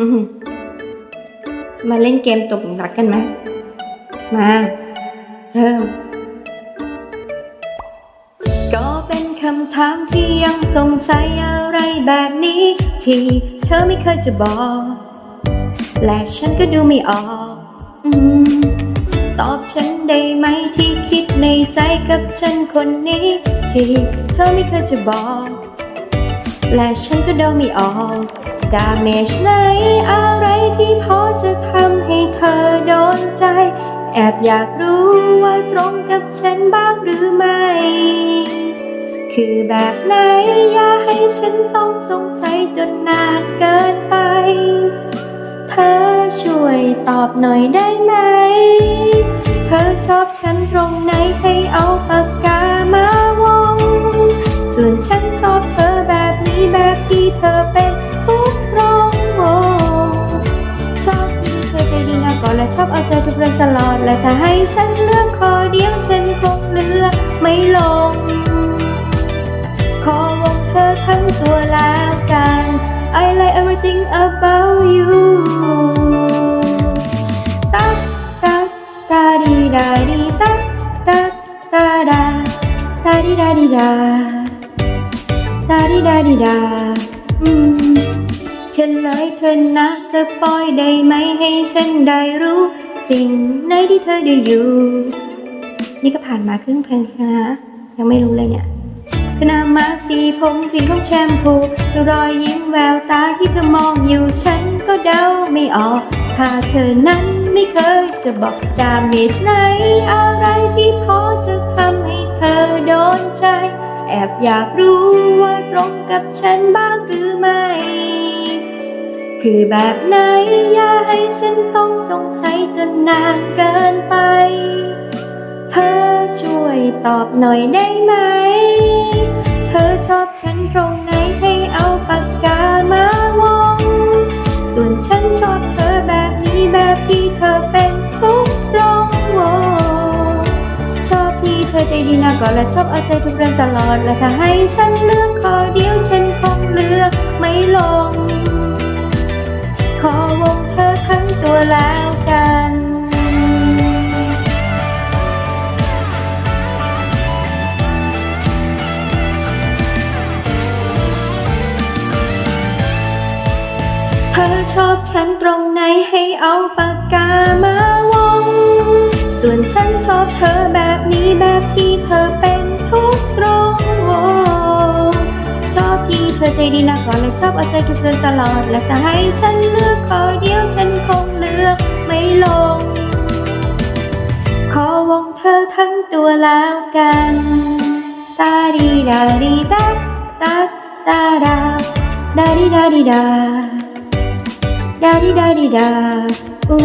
อืมมาเล่นเกมตกหลุมรักกันไหม มา เริ่ม ก็เป็นคำถามที่ยังสงสัยอะไรแบบนี้ ที่เธอไม่เคยจะบอก และฉันก็ดูไม่ออกอมตอบฉันได้ไหมที่คิดในใจกับฉันคนนี้ ที่เธอไม่เคยจะบอก และฉันก็เดาไม่ออก ดาเมจไหนอะไรที่พอจะทำให้เธอโดนใจ แอบอยากรู้ว่าตรงกับฉันบ้างหรือไม่ คือแบบไหนอย่าให้ฉันต้องสงสัยจนนานเกินไป เธอช่วยตอบหน่อยได้ไหม เธอชอบฉันตรงไหนให้เอาปากกามาวง ส่วนฉันชอบเธอแบบนี้แบบที่เธอเป็น และชอบเอาใจทุกเรื่องตลอด และถ้าให้ฉันเลือกขอเดียวฉันคงเลือกไม่ลง ขอวงเธอทั้งตัวแล้วกัน I like everything about you ตักตักตาดีดาดีตักตักตาดาตาดีดาดีดาตาดีดาดีดาอืม ฉันเลยเธอนะสปอยได้ไหมให้ฉันได้รู้ สิ่งไหนที่เธอได้อยู่ นี่ก็ผ่านมาครึ่งเพลงนะยังไม่รู้เลยเนี่ยขณะมาสีผมกลิ่นของแชมพูรอยยิ้มแววตาที่เธอมองอยู่ฉันก็เดาไม่ออก ถ้าเธอนั้นไม่เคยจะบอกดาเมจไหนอะไรที่พอจะทำให้เธอโดนใจ แอบอยากรู้ว่าตรงกับฉันบ้างหรือไม่ คือแบบไหน อย่าให้ฉันต้องสงสัยจนนานเกินไป เธอช่วยตอบหน่อยได้ไหม เธอชอบฉันตรงไหนให้เอาปากกามาวง ส่วนฉันชอบเธอแบบนี้แบบที่เธอเป็นทุกตรงโวชอบที่เธอใจดีนะก่อนและชอบเอาใจทุกเรื่องตลอด และถ้าให้ฉันเลือกขอเดียวฉันคงเลือกไม่ลง แล้วกันเธอชอบฉันตรงไหนให้เอาปากกามาวง ส่วนฉันชอบเธอแบบนี้แบบที่เธอเป็นทุกตรงชอบที่เธอใจดีนะก่อนและชอบเอาใจทุกเรื่องตลอด และจะให้ฉันเลือกขอเดียว ดาดีตาตาตาดาดาดีดาดีดาดาดิดาดิดาอู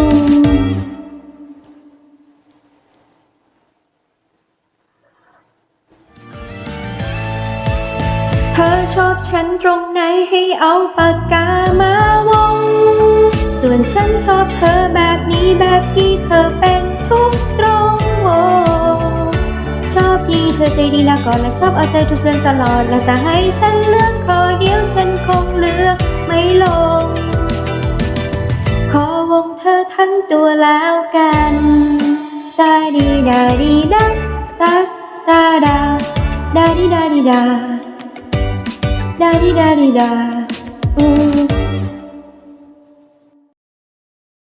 เธอชอบฉันตรงไหนให้เอาปากกามาวง ส่วนฉันชอบเธอแบบนี้แบบที่เธอเป็น ใจดีนะก่อนและชอบเอาใจทุกเรื่องตลอด และแต่ให้ฉันเลือกขอเดียวฉันคงเลือกไม่ลง ขอวงเธอทั้งตัวแล้วกันตาดีดาดีดาตาตาดาดาดีดาดีดาดาดีดาดีดา